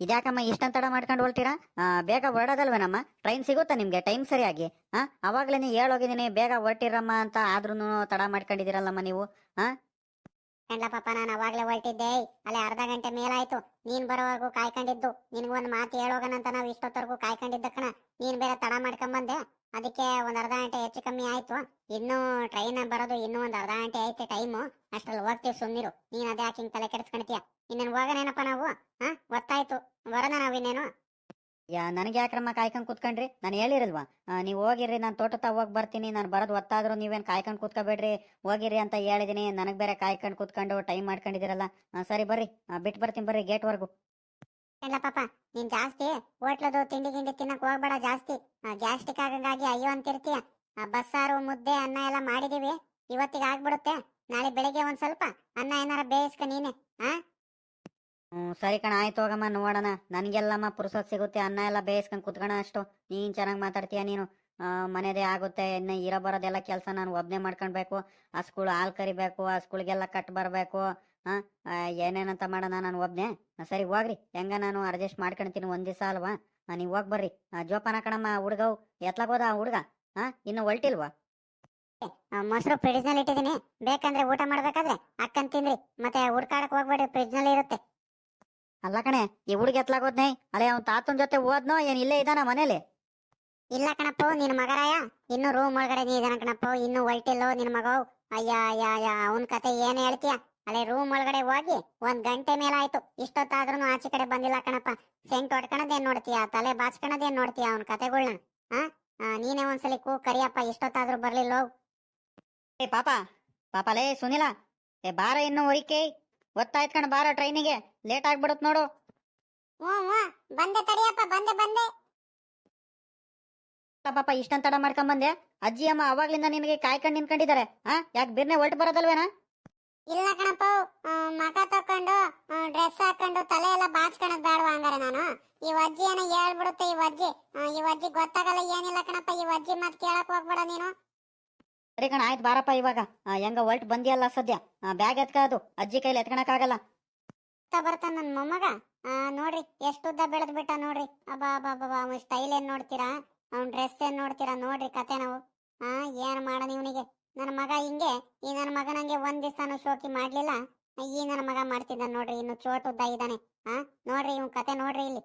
ಇದ್ಯಾಕಮ್ಮ ಇಷ್ಟೊಂದು ತಡ ಮಾಡ್ಕೊಂಡು ಹೊಲ್ತೀರಾ? ಆ, ಬೇಗ ಹೊರಡೋದಲ್ವೇನಮ್ಮ? ಟ್ರೈನ್ ಸಿಗುತ್ತಾ ನಿಮ್ಗೆ? ಟೈಮ್ ಸರಿಯಾಗಿ? ಹಾ ಅವಾಗ್ಲೇ ಹೇಳೋಗಿದ್ದೀನಿ ಬೇಗ ಹೊರಟಿರಮ್ಮ ಅಂತ ಆದ್ರೂ ತಡ ಮಾಡ್ಕೊಂಡಿದ್ದೀರಲ್ಲಮ್ಮ ನೀವು ಕಂಡ್ಲ ಪಾಪ ನಾನು ಅವಾಗ್ಲೇ ಹೊರಟಿದ್ದೆ. ಅಲ್ಲೇ ಅರ್ಧ ಗಂಟೆ ಮೇಲಾಯ್ತು. ನೀನ್ ಬರೋವರೆಗೂ ಕಾಯ್ಕೊಂಡಿದ್ದು. ನಿನಗೊಂದು ಮಾತು ಹೇಳೋಗನಂತ ನಾವು ಇಷ್ಟೊತ್ತವರೆಗೂ ಕಾಯ್ಕೊಂಡಿದ್ದ ಕಣ. ನೀನ್ ಬೇರೆ ತಡ ಮಾಡ್ಕೊಂಬಂದೆ. ಅದಕ್ಕೆ ಒಂದ್ ಅರ್ಧ ಗಂಟೆ ಹೆಚ್ಚು ಕಮ್ಮಿ ಆಯ್ತು. ಇನ್ನೂ ಟ್ರೈನ್ ಬರೋದು ಇನ್ನೂ ಒಂದು ಅರ್ಧ ಗಂಟೆ ಐತೆ ಟೈಮು ಅಷ್ಟ್ರಲ್ಲಿ ಹೋಗ್ತೀವಿ ಸುಮ್ಮಿರು ನೀನು ಅದೇ ಹಿಂಗ್ ತಲೆ ಕೆಡಿಸ್ಕೊಳ್ತೀಯ ಇನ್ನೇನು ಹೋಗೋಣೇನಪ್ಪ ನಾವು? ಹಾ, ಗೊತ್ತಾಯ್ತು. ಬರೋಣ ನಾವು ಇನ್ನೇನು? ಯಾ, ನನಗೆ ಯಾಕ್ರಮ್ಮ ಕಾಯ್ಕೊಂಡು ಕೂತ್ಕೊಂಡ್ರಿ? ನಾನು ಹೇಳಿರಲ್ವಾ? ನೀವು ಹೋಗಿರ್ರಿ, ನಾನು ತೋಟದ ಹೋಗಿ ಬರ್ತೀನಿ. ನಾನು ಬರೋದು ಒತ್ತಾದ್ರೂ ನೀವೇನು ಕಾಯ್ಕೊಂಡು ಕೂತ್ಕೋಬೇಡ್ರಿ. ಹೋಗಿರಿ ಅಂತ ಹೇಳಿದ್ದೀನಿ ನನಗೆ ಬೇರೆ ಕಾಯ್ಕೊಂಡು ಕೂತ್ಕೊಂಡು ಟೈಮ್ ಮಾಡ್ಕೊಂಡಿದ್ದೀರಲ್ಲ. ಸರಿ ಬರ್ರಿ. ಬಿಟ್ಟು ಬರ್ತೀನಿ ಬರ್ರಿ ಗೇಟ್ವರೆಗೂ ಇಲ್ಲ ಪಾಪ ನೀನ್ ಜಾಸ್ತಿ ಹೋಟ್ಲದು ತಿಂಡಿ ಗಿಂಡಿ ತಿನ್ನಕ್ ಹೋಗ್ಬೇಡ ಜಾಸ್ತಿ. ಗ್ಯಾಸ್ಟ್ರಿಕ್ ಆಗಂಗಾಗಿ ಅಯ್ಯೋ ಅಂತಿರ್ತೀಯ. ಆ ಬಸ್ಸಾರು ಮುದ್ದೆ ಅನ್ನ ಎಲ್ಲ ಮಾಡಿದೀವಿ. ಇವತ್ತಿಗೆ ಆಗ್ಬಿಡುತ್ತೆ. ನಾಳೆ ಬೆಳಿಗ್ಗೆ ಒಂದ್ ಸ್ವಲ್ಪ ಅನ್ನ ಏನಾರ ಬೇಯಿಸ್ಕ ನೀನೆ ಹ್ಮ್ ಸರಿ ಕಣ ಆಯ್ತು ಹೋಗಮ್ಮ ನೋಡೋಣ. ನನ್ಗೆಲ್ಲಮ್ಮ ಪುರ್ಸತ್ ಸಿಗುತ್ತೆ ಅನ್ನ ಎಲ್ಲ ಬೇಯಿಸ್ಕೊಂಡ್ ಕುತ್ಕೋಣ ಅಷ್ಟು. ನೀನ್ ಚೆನ್ನಾಗಿ ಮಾತಾಡ್ತೀಯ ನೀನು. ಆ, ಮನೆದೇ ಆಗುತ್ತೆ ಇನ್ನು ಇರೋ ಬರೋದೆಲ್ಲ ಕೆಲಸ ನಾನು ಒಬ್ಬನೇ ಮಾಡ್ಕೊಂಡ್ಬೇಕು ಆ ಸ್ಕೂಲ್ ಹಾಲ್ ಕರಿಬೇಕು ಆ ಸ್ಕೂಲ್ಗೆಲ್ಲ ಕಟ್ ಬರಬೇಕು. ಹಾಂ ಏನೇನಂತ ಮಾಡೋಣ ನಾನು ಒಬ್ಬನೇ ಸರಿ ಹೋಗ್ರಿ. ಹೆಂಗ ನಾನು ಅಡ್ಜಸ್ಟ್ ಮಾಡ್ಕೊಳ್ತೀನಿ ಒಂದ್ ದಿವಸ ಅಲ್ವಾ ನೀವು ಹೋಗ್ ಬರ್ರಿ. ಆ, ಜೋಪಾನ ಕಣಮ್ಮ ಹುಡ್ಗವು ಎತ್ಲಾಗೋದ ಹುಡ್ಗ? ಹಾ ಇನ್ನು ಹೊಲ್ಟಿಲ್ವಾ? ಆ, ಮೊಸರು ಫ್ರಿಡ್ಜ್ನಲ್ಲಿ ಇಟ್ಟಿದ್ದೀನಿ. ಬೇಕಂದ್ರೆ ಊಟ ಮಾಡ್ಬೇಕಾದ್ರೆ ಅಕ್ಕನ್ ತಿನ್ರಿ. ಮತ್ತೆ ಹುಡ್ಕಾಡಕ್ ಹೋಗ್ಬೇಡಿ ಫ್ರಿಡ್ಜ್ನಲ್ಲಿ ಇರುತ್ತೆ. ಅಲ್ಲ ಕಣೆ ಈ ಹುಡುಗ ಎತ್ಲಾಗೋದ್ನೇ ಅಲ್ಲೇ ಅವ್ನ ತಾತನ ಜೊತೆ ಹೋದ್ನೋ ಏನ್ ಇಲ್ಲೇ ಇದಾನ ಮನೇಲಿ? ಇಲ್ಲ ಕಣಪ್ಪ ನಿನ್ ಮಗರಾಯ. ಇನ್ನು ರೂಮ್ ಒಳಗಡೆ ನೀ ಇದಾನ ಕಣಪ್ಪ. ಇನ್ನು ಹೊಲ್ಟಿಲ್ಲೋ ನಿನ್ ಮಗ ಅಯ್ಯ ಅಯ್ಯ ಅಯ್ಯ ಅವನ್ ಕತೆ ಏನ್ ಹೇಳ್ತೀಯ? ಅಲ್ಲೇ ರೂಮ್ ಒಳಗಡೆ ಹೋಗಿ ಒಂದ್ ಗಂಟೆ ಮೇಲಾಯ್ತು. ಇಷ್ಟೊತ್ತಾದ್ರೂ ಆಚೆ ಕಡೆ ಬಂದಿಲ್ಲ ಕಣಪ್ಪ. ಸೆಂಟ್ ಹೊಡ್ಕಣದೇನ್ ನೋಡ್ತೀಯ? ತಲೆ ಬಾಚ್ಕಣದೇನ್ ನೋಡ್ತೀಯ ಅವನ್ ಕತೆಗಳ್ನ? ಹಾ ಆ, ನೀನೇ ಒಂದ್ಸಲಿ ಕೂ ಕರಿಯಪ್ಪ ಇಷ್ಟೊತ್ತಾದ್ರೂ ಬರ್ಲಿಲ್ಲ ಏ ಪಾಪ. ಪಾಪ ಲೇ ಸುನಿಲ. ಏ ಬಾರ ಇನ್ನು ಹೊರಿಕೆ ಗೊತ್ತಾಯ್ತು ಕಣ ಬಾರ ಟ್ರೈನಿಗೆ. ಲೇಟ್ ಆಗ್ಬಿಡುತ್ತೆ ನೋಡು. ಬಂದೆ ತಡಿಯಪ್ಪ ಬಂದೆ ಬಂದೆ. ಪಾಪ ಇಷ್ಟೊಂದು ತಡ ಮಾಡ್ಕೊಂಬಂದೆ. ಅಜ್ಜಿ ಅಮ್ಮ ಅವಾಗ್ಲಿಂದ ನಿನಗೆ ಕಾಯ್ಕೊಂಡು ನಿಂತ್ಕೊಂಡಿದ್ದಾರೆ. ಹಾ ಯಾಕೆ ಬಿರ್ನೆ ಹೊರಟು ಬರೋದಲ್ವೇನಾ? ಇಲ್ಲ ಕಣಪ್ಪ ಮಕ ತಕೊಂಡು ಡ್ರೆಸ್ ಹಾಕೊಂಡು ತಲೆ ಎಲ್ಲ ಬಾಚ್ಕೊಳದ್ ಬೇಡ ಹಂಗಾರೆ ನಾನು? ಈ ಅಜ್ಜಿ ಏನೋ ಹೇಳ್ಬಿಡುತ್ತೆ ಈ ಅಜ್ಜಿ ಈ ಅಜ್ಜಿ ಗೊತ್ತಾಗಲ್ಲ ಏನಿಲ್ಲ ಕಣಪ್ಪ ಈ ಅಜ್ಜಿ ಮತ್ ಕೇಳಕ್ ಹೋಗ್ಬೇಡ ನೀನು. ಸರಿ ಕಣ ಆಯ್ತು ಬಾರಪ್ಪ ಇವಾಗ. ಹೆಂಗ ಹೊಲ್ಟ್ ಬಂದಿಯಲ್ಲ ಸದ್ಯ? ಬ್ಯಾಗ್ ಎತ್ಕೋದು ಅಜ್ಜಿ ಕೈಲಿ ಎತ್ಕೊಳಕ್ಕಾಗಲ್ಲ. ಆಗಲ್ಲ ಬರ್ತಾನ ನನ್ ಮೊಮ್ಮಗ? ನೋಡ್ರಿ ಎಷ್ಟು ಉದ್ದ ಬೆಳೆದ್ ಬಿಟ್ಟ ನೋಡ್ರಿ. ಅಬ್ಬಾ ಅಬ್ಬಾ ಅಬ್ಬಾ ಅವ್ನ ಸ್ಟೈಲ್ ಏನ್ ನೋಡ್ತೀರಾ? ಅವ್ನ ಡ್ರೆಸ್ ಏನ್ ನೋಡ್ತೀರಾ? ನೋಡ್ರಿ ಕತೆ ನಾವು. ಆ ಏನ್ ಮಾಡೋಣ ಇವನಿಗೆ? ನನ್ನ ಮಗ ಹಿಂಗೆ ಈ ನನ್ನ ಮಗ ನಂಗೆ ಒಂದ್ ದಿವಸನು ಶೋಕಿ ಮಾಡ್ಲಿಲ್ಲ. ಈ ನನ್ನ ಮಗ ಮಾಡ್ತಿದ್ದ ನೋಡ್ರಿ ಇನ್ನು ಚೋಟ್ ಉದ್ದ ಇದ್ದಾನೆ. ಹಾ ನೋಡ್ರಿ ಇವ್ ಕತೆ ನೋಡ್ರಿ ಇಲ್ಲಿ.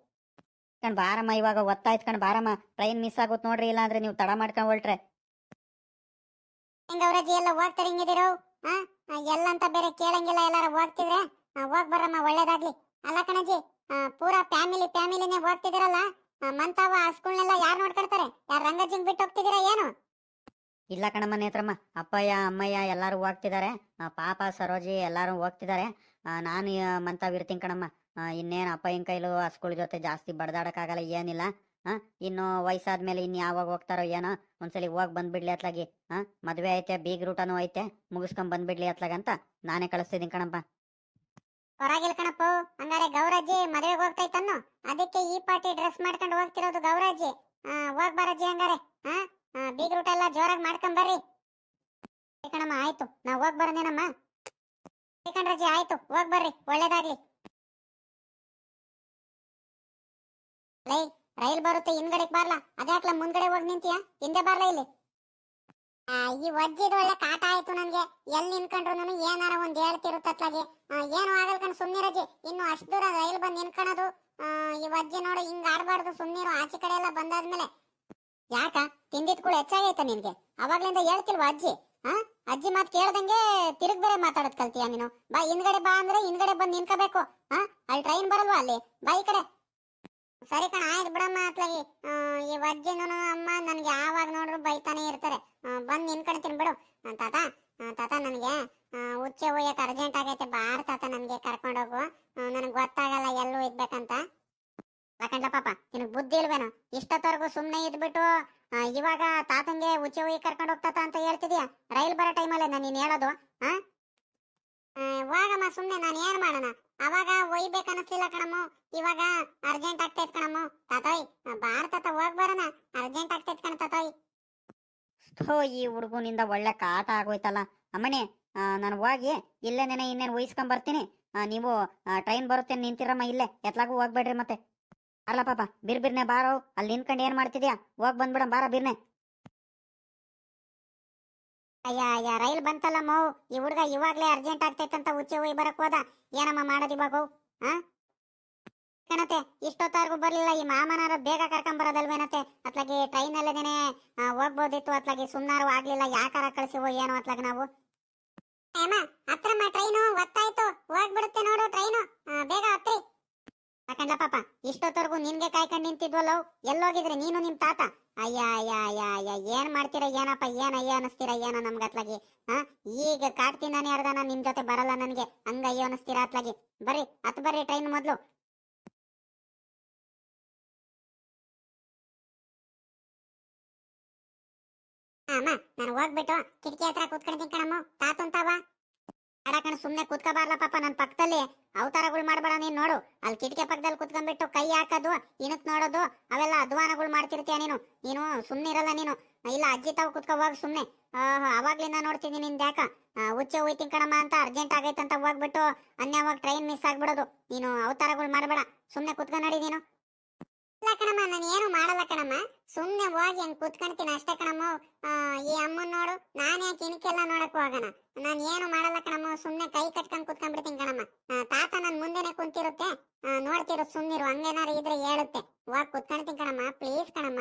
ಕಣ್ ಬಾರಮ್ಮ ಇವಾಗ ಒತ್ತಾಯ್ತು ಕಣ್ ಬಾರಮ್ಮ. ಟ್ರೈನ್ ಮಿಸ್ ಆಗುತ್ತೆ ನೋಡ್ರಿ ಇಲ್ಲ ಅಂದ್ರೆ ನೀವು ತಡ ಮಾಡ್ಕೊಂಡ್ ಹೊಲ್ಟ್ರೆ ಹೆಂಗ ಎಲ್ಲ ಹೋಗ್ತಾರೆ ಹಿಂಗಿದಿರೋ ಹಾ ಎಲ್ಲ ಅಂತ ಬೇರೆ ಕೇಳಂಗಿಲ್ಲ ಎಲ್ಲಾರು ಹೋಗ್ತಿದ್ರೆ ಹೋಗ್ ಬರಮ್ಮ ಒಳ್ಳೇದಾಗ್ಲಿ. ಅಲ್ಲ ಕಣಜ್ಜಿ ಪೂರಾ ಫ್ಯಾಮಿಲಿ ಫ್ಯಾಮಿಲಿನೇ ಹೋಗ್ತಿದಿರಲ್ಲ ಮಂತಾವ ಆ ಸ್ಕೂಲ್ನೆಲ್ಲ ಯಾರು ನೋಡ್ಕೊಳ್ತಾರೆ ಯಾರು ರಂಗಜ್ಜಿಂಗ್ ಬಿಟ್ಟು ಹೋಗ್ತಿದ್ದೀರಾ ಏನು? ಇಲ್ಲ ಕಣಮ್ಮ ನೇತ್ರಮ್ಮ ಅಪ್ಪಯ್ಯ ಅಮ್ಮಯ್ಯ ಎಲ್ಲರೂ ಹೋಗ್ತಿದ್ದಾರೆ ಪಾಪ ಸರೋಜಿ ಎಲ್ಲರೂ ಹೋಗ್ತಿದ್ದಾರೆ ನಾನು ಆ, ಮಂತಾವ್ ಇರ್ತೀನಿ ಕಣಮ್ಮ. ಇನ್ನೇನು ಅಪ್ಪಯ್ಯನ ಕೈಲೂ ಆ ಜೊತೆ ಜಾಸ್ತಿ ಬಡ್ದಾಡಕ್ಕಾಗಲ್ಲ ಏನಿಲ್ಲ. ಹಾಂ ಇನ್ನು ವಯಸ್ಸಾದ್ಮೇಲೆ ಇನ್ನು ಯಾವಾಗ ಹೋಗ್ತಾರೋ ಏನೋ ಒಂದ್ಸಲಿ ಹೋಗಿ ಬಂದ್ಬಿಡ್ಲಿ ಅತ್ಲಾಗಿ. ಆ ಮದುವೆ ಐತೆ ಬೀಗ್ ರೂಟನೂ ಐತೆ ಮುಗಿಸ್ಕೊಂಡ್ ಬಂದ್ಬಿಡ್ಲಿ ಅತ್ಲಾಗಂತ ನಾನೇ ಕಳಿಸ್ತಿದ್ದೀನಿ ಕಣಪ್ಪ. ಹೊರಗಿಲ್ ಕಣಪ್ಪ. ಹಂಗಾರೆ ಗೌರಾಜಿ ಮದುವೆಗೆ ಹೋಗ್ತೈತನ್ನು ಅದಕ್ಕೆ ಈ ಪಾರ್ಟಿ ಡ್ರೆಸ್ ಮಾಡ್ಕೊಂಡು ಹೋಗ್ತಿರೋದು ಗೌರಾಜಿ ಹೋಗ್ ಬರಜ್ಜಿ ಹಂಗಾರೆ. ಹಾ ಬೀಗ್ ರೂಟ್ ಎಲ್ಲ ಜೋರಾಗಿ ಮಾಡ್ಕೊಂಡ್ ಬರ್ರಿ. ಸರಿ ಕಣಮ್ಮ ಆಯ್ತು. ನಾವು ಹೋಗಿ ಬರೋದೇನಮ್ಮ? ಸರಿ ಕಣ್ರಜ್ಜಿ ಆಯ್ತು. ಹೋಗಿ ಬರ್ರಿ. ಒಳ್ಳೇದಾಗ್ಲಿ. ಲೈ ರೈಲ್ ಬರುತ್ತೆ ಹಿಂದ್ಗಡೆಗೆ ಬರ್ಲಾ? ಅದ್ಯಾಕ್ಲ ಮುಂದ್ಗಡೆ ಹೋಗಿ ನಿಂತೀಯ? ಹಿಂದೆ ಬರ್ಲಾ ಇಲ್ಲಿ? ಈ ವಜ್ಜಿದ ಒಳ್ಳೆ ಕಾಟ ಆಯ್ತು ನನ್ಗೆ. ಎಲ್ಲಿ ನಿನ್ಕೊಂಡ್ರು ಏನಾರ ಒಂದ್ ಹೇಳ್ತಿರುತ್ತತ್ಲಾಗೆ ಆ, ಏನು ಆಗಲ್ ಕಣ್ ಸುಮ್ನಿರಜ್ಜಿ ಇನ್ನು ಅಷ್ಟು ದೂರ ರೈಲ್ ಬಂದ್ ನಿನ್ಕೊಳೋದು ಈ ವಜ್ಜಿ ನೋಡು ಹಿಂಗ್ ಆಡ್ಬಾರ್ದು ಸುಮ್ನಿರು ಆಚೆ ಕಡೆ ಎಲ್ಲ ಬಂದಾದ್ಮೇಲೆ. ಯಾಕ? ತಿಂದಿದ್ ಕೂಡ ಹೆಚ್ಚಾಗೈತ ನಿನ್ಗೆ? ಅವಾಗ್ಲಿಂದ ಹೇಳ್ತಿಲ್ವಾ ಅಜ್ಜಿ? ಹಾ ಅಜ್ಜಿ ಮಾತ್ ಕೇಳ್ದಂಗೆ ತಿರುಗ್ ಬೇರೆ ಮಾತಾಡೋದ್ ಕಲ್ತೀಯ ನೀನು? ಬಾ, ಹಿಂದ್ಗಡೆ ಬಾ ಅಂದ್ರೆ ಹಿಂದ್ಗಡೆ ಬಂದ್ ನಿನ್ಕೋಬೇಕು ಹಾ ಅಲ್ಲಿ ಟ್ರೈನ್ ಬರಲ್ವಾ ಅಲ್ಲಿ? ಬಾ ಈ ಕಡೆ. ಸರಿ ಕಣ, ಆಯ್ತು ಬಿಡಮ್ಮ ಅತ್ಲಾಗಿ. ಈ ಅಜ್ಜಿನೂ ಅಮ್ಮ ನನ್ಗೆ ಯಾವಾಗ ನೋಡ್ರು ಬೈತಾನೆ ಇರ್ತಾರೆ. ಬಂದ್ ನಿನ್ಕೊಳ್ತೀನಿ ಬಿಡು. ತಾತ. ತಾತ ನನಗೆ ಉಚ್ಚೆ ಹೋಯಕ್ ಅರ್ಜೆಂಟ್ ಆಗೈತೆ. ಬಾರ್ ತಾತ ನನ್ಗೆ ಕರ್ಕೊಂಡೋಗು. ನನಗೆ ಗೊತ್ತಾಗಲ್ಲ ಎಲ್ಲೂ ಇದ್ಬೇಕಂತ. ಯಾಕಂಡ್ಲ ಪಾಪ, ನಿನಗ್ ಬುದ್ಧಿ ಇಲ್ವೇನೋ? ಇಷ್ಟೊತ್ತವರೆಗೂ ಸುಮ್ನೆ ಇದ್ಬಿಟ್ಟು ಇವಾಗ ತಾತಂಗೆ ಉಚ್ಚೆ ಹೋಗಿ ಕರ್ಕೊಂಡು ಹೋಗ್ತಾತ ಅಂತ ಹೇಳ್ತಿದ್ಯಾ? ರೈಲ್ ಬರೋ ಟೈಮಲ್ಲೇ ನಾನು ನೀನ್ ಹೇಳೋದು ಹಾ ಹೋಗಮ್ಮ ಸುಮ್ನೆ ನಾನು ಏನ್ ಮಾಡೋಣ? ಅವಾಗ ಒಯ್ಬೇಕು ಅನಿಸ್ಲಿಲ್ಲ ಕಣಮ್ಮ. ಇವಾಗ ಅರ್ಜೆಂಟ್ ಆಗ್ತೈತ್ ಕಣಮ್ಮ. ತಾತಾಯ್ ಬಾರ್ ತಾತ ಹೋಗ್ ಅರ್ಜೆಂಟ್ ಆಗ್ತೈತ್ ಕಣ ತಾತಾಯ್. ಥೋ, ಈ ಹುಡುಗನಿಂದ ಒಳ್ಳೆ ಕಾಟ ಆಗೋಯ್ತಲ್ಲ. ಅಮ್ಮನೆ ನಾನು ಹೋಗಿ ಇಲ್ಲೇ ನೆನೆ ಇನ್ನೇನು ಉಯಿಸ್ಕೊಂಡ್ ಬರ್ತೀನಿ. ನೀವು ಟ್ರೈನ್ ಬರುತ್ತೆ, ನಿಂತಿರಮ್ಮ ಇಲ್ಲೇ. ಎತ್ಲಾಗೂ ಹೋಗ್ಬೇಡ್ರಿ ಮತ್ತೆ. ಅಲ್ಲ ಪಾಪ, ಬಿರ್ ಬಿರ್ನೆ ಬಾರೋ, ಅಲ್ಲಿ ನಿಂತ್ಕೊಂಡು ಏನ್ ಮಾಡ್ತಿದ್ಯಾ? ಹೋಗ್ ಬಂದ್ಬಿಡ ಬಾರ ಬಿರ್ನೆ. ಅಯ್ಯ ಅಯ್ಯ, ರೈಲ್ ಬಂತಲ್ಲ ಮೌ, ಈ ಹುಡುಗ ಇವಾಗ್ಲೇ ಅರ್ಜೆಂಟ್ ಆಗ್ತೈತಂತ ಉಚ್ಚೆ ಹೋಗಿ ಬರಕ್ ಹೋದ. ಏನಮ್ಮ ಮಾಡೋದು ಇವಾಗ ಹಾ ಕಣತೆ, ಇಷ್ಟೊತ್ತಾರ್ಗು ಬರ್ಲಿಲ್ಲ, ಈ ಮಾಮನಾರ ಬೇಗ ಕರ್ಕೊಂಡ್ ಬರೋದಲ್ವೇನತೆ ಅತ್ಲಾಗಿ ಟ್ರೈನ್ ಅಲ್ಲದೇನೆ ಹೋಗ್ಬೋದಿತ್ತು ಅತ್ಲಾಗಿ, ಸುಮ್ನಾರು ಆಗ್ಲಿಲ್ಲ ಯಾಕಾರ ಕಳ್ಸಿವೋ ಏನೋ ಅತ್ಲಾಗ ನಾವು. ಹತ್ರಮ್ಮ ಟ್ರೈನು ಒತ್ತಾಯ್ತು ಹೋಗ್ಬಿಡುತ್ತೆ ನೋಡು ಟ್ರೈನು. ಬೇಗ ಹತ್ರಿ. ಯಾಕಂಡ ಪಾಪ, ಇಷ್ಟೊತ್ತವರೆಗೂ ನಿನ್ಗೆ ಕಾಯ್ಕೊಂಡು ನಿಂತಿದ್ವಲ್ಲ, ಎಲ್ಲೋಗಿದ್ರೆ ನೀನು ನಿಮ್ ತಾತ? ಅಯ್ಯ ಅಯ್ಯ ಅಯ್ಯ ಅಯ್ಯ ಏನ್ ಮಾಡ್ತೀರಾ, ಏನಪ್ಪ, ಏನ್ ಅಯ್ಯ ಅನಿಸ್ತೀರ, ಏನೋ ನಮ್ಗೆ ಅತ್ಲಾಗಿ ಹಾ, ಈಗ ಕಾಡ್ತೀನಿ ಅರ್ಧ ನಾನ್ ನಿಮ್ ಜೊತೆ ಬರಲ್ಲ ನನ್ಗೆ. ಹಂಗ ಅಯ್ಯೋ ಅನಿಸ್ತೀರಾ ಅತ್ಲಾಗಿ? ಬರ್ರಿ, ಅತ್ ಬರ್ರಿ ಟ್ರೈನ್ ಮೊದ್ಲು. ಅಮ್ಮ, ನಾನು ಹೋಗ್ಬಿಟ್ಟು ಕಿಟಕಿ ಹತ್ರ ಕೂತ್ಕೊಂಡ್ತೀನಿ ಕಣಮ್ಮ. ತಾತಂತಾವ? ಅಡಕಣ ಸುಮ್ನೆ ಕೂತ್ಕೋಬಾರ್ಲ ಪಾಪ ನನ್ ಪಕ್ಕದಲ್ಲಿ. ಅವತಾರಗಳು ಮಾಡ್ಬೇಡ ನೀನ್ ನೋಡು. ಅಲ್ಲಿ ಕಿಟಕಿ ಪಕ್ಕದಲ್ಲಿ ಕುತ್ಕೊಂಡ್ಬಿಟ್ಟು ಕೈ ಹಾಕೋದು ಇಣಕ್ ನೋಡೋದು ಅವೆಲ್ಲ ಅಧ್ವಾನಗಳು ಮಾಡ್ತಿರ್ತೀಯ ನೀನು? ನೀನು ಸುಮ್ಮನೆ ಇರಲ್ಲ ನೀನು. ಇಲ್ಲ ಅಜ್ಜಿ ತಾವು ಕುತ್ಕೋವಾಗ ಸುಮ್ನೆ. ಆಹ್, ಅವಾಗ್ಲಿಂದ ನೋಡ್ತಿದ್ದೀನಿ ನಿನ್ ಯಾಕ? ಉಚ್ಚೆ ಹೋಯ್ತೀನಿ ಕಣಮ್ಮ ಅಂತ ಅರ್ಜೆಂಟ್ ಆಗೈತೆ ಅಂತ ಹೋಗ್ಬಿಟ್ಟು ಅನ್ಯಾವಾಗ ಟ್ರೈನ್ ಮಿಸ್ ಆಗ್ಬಿಡೋದು. ನೀನು ಅವತಾರಗಳು ಮಾಡಬೇಡ. ಸುಮ್ನೆ ಕುತ್ಕೊಂಡ್ ನೋಡಿ ನೀನು. ಇಲ್ಲ ಕಣಮ್ಮ ನಾನು ಏನು ಮಾಡಲ್ಲ ಕಣಮ್ಮ. ಸುಮ್ನೆ ಹೋಗಿ ಹಂಗ್ ಕುತ್ಕೊಂತೀನಿ ಅಷ್ಟೇ ಕಣಮ್ಮ. ನಾನು ಯಾಕೆ ನೋಡಕ್ ಹೋಗೋಣ ನಾನು ಏನು ಮಾಡಲ್ಲ ಕಣಮ್ಮ, ಸುಮ್ನೆ ಕೈ ಕಟ್ಕೊಂಡ್ ಕುತ್ಕೊಂಡ್ಬಿಡ್ತೀನಿ ಕಣಮ್ಮ. ತಾತ ನನ್ ಮುಂದೆನೆ ಕುಂತಿರುತ್ತೆ. ನೋಡ್ತಿರು ಸುಮ್ನಿರು, ಹಂಗೇನಾರು ಇದ್ರೆ ಹೇಳುತ್ತೆ. ಹೋಗ್ ಕುತ್ಕೊಳ್ತೀನಿ ಕಣಮ್ಮ ಪ್ಲೀಸ್ ಕಣಮ್ಮ.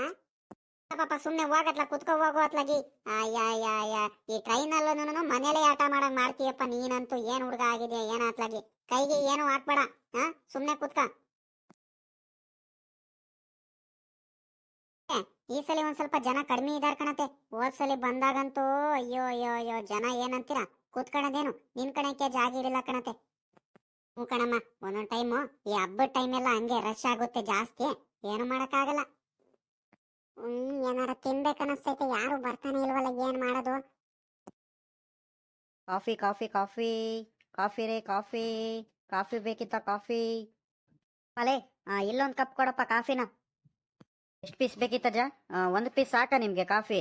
ಪಾಪ, ಸುಮ್ನೆ ಹೋಗತ್ಲ, ಕುತ್ಕೋ, ಹೋಗು ಅತ್ಲಾಗಿ ಅಯ್ಯ ಈ ಟ್ರೈನ್ ಅಲ್ಲೂ ಮನೇಲೆ ಆಟ ಮಾಡಂಗ್ ಮಾಡ್ತೀಯಪ್ಪ ನೀನಂತೂ, ಏನ್ ಹುಡುಗ ಆಗಿದ್ಯಾ ಏನ ಅತ್ಲಾಗಿ ಕೈಗೆ ಏನು ಹಾಕ್ಬೇಡ ಹಾ ಸುಮ್ನೆ ಕುತ್ಕ. ಈ ಸಲ ಒಂದ್ ಸ್ವಲ್ಪ ಜನ ಕಡಿಮೆ ಇದಾರ್ ಕಣತೆ. ಹೋದ್ ಸಲ ಬಂದಾಗಂತೂ ಅಯ್ಯೋ ಅಯ್ಯೋ ಅಯ್ಯೋ, ಜನ ಏನಂತೀರಾ? ಕೂತ್ಕೊಳ್ಳೋದೇನು ನಿನ್ ಕಣಕ್ಕೆ ಜಾಗ ಇರಲಿಲ್ಲ ಕಣತೆ. ಹ್ಞೂ ಕಣಮ್ಮ, ಒಂದೊಂದ್ ಟೈಮು ಈ ಹಬ್ಬದ ಟೈಮ್ ಎಲ್ಲ ಹಂಗೆ ರಶ್ ಆಗುತ್ತೆ ಜಾಸ್ತಿ. ಏನು ಮಾಡಕ್ಕಾಗಲ್ಲ. ಹ್ಮ್, ಏನಾರ ತಿನ್ಬೇಕನ್ನಿಸ್ತೈತೆ ಯಾರು ಬರ್ತಾನೆ ಇಲ್ವಲ್ಲ, ಏನ್ ಮಾಡೋದು? Coffee coffee coffee. ಕಾಫಿ ರೇ, ಕಾಫಿ. ಕಾಫಿ ಬೇಕಿತ್ತ ಕಾಫಿ? ಅಲೆ ಇಲ್ಲೊಂದು ಇಲ್ಲೊಂದ್ ಕಪ್ ಕೊಡಪ್ಪ ಕಾಫಿನ. ಎಷ್ಟು ಪೀಸ್ ಬೇಕಿತ್ತಜ್ಜ ಒಂದು ಪೀಸ್ ಸಾಕ ನಿಮ್ಗೆ ಕಾಫಿ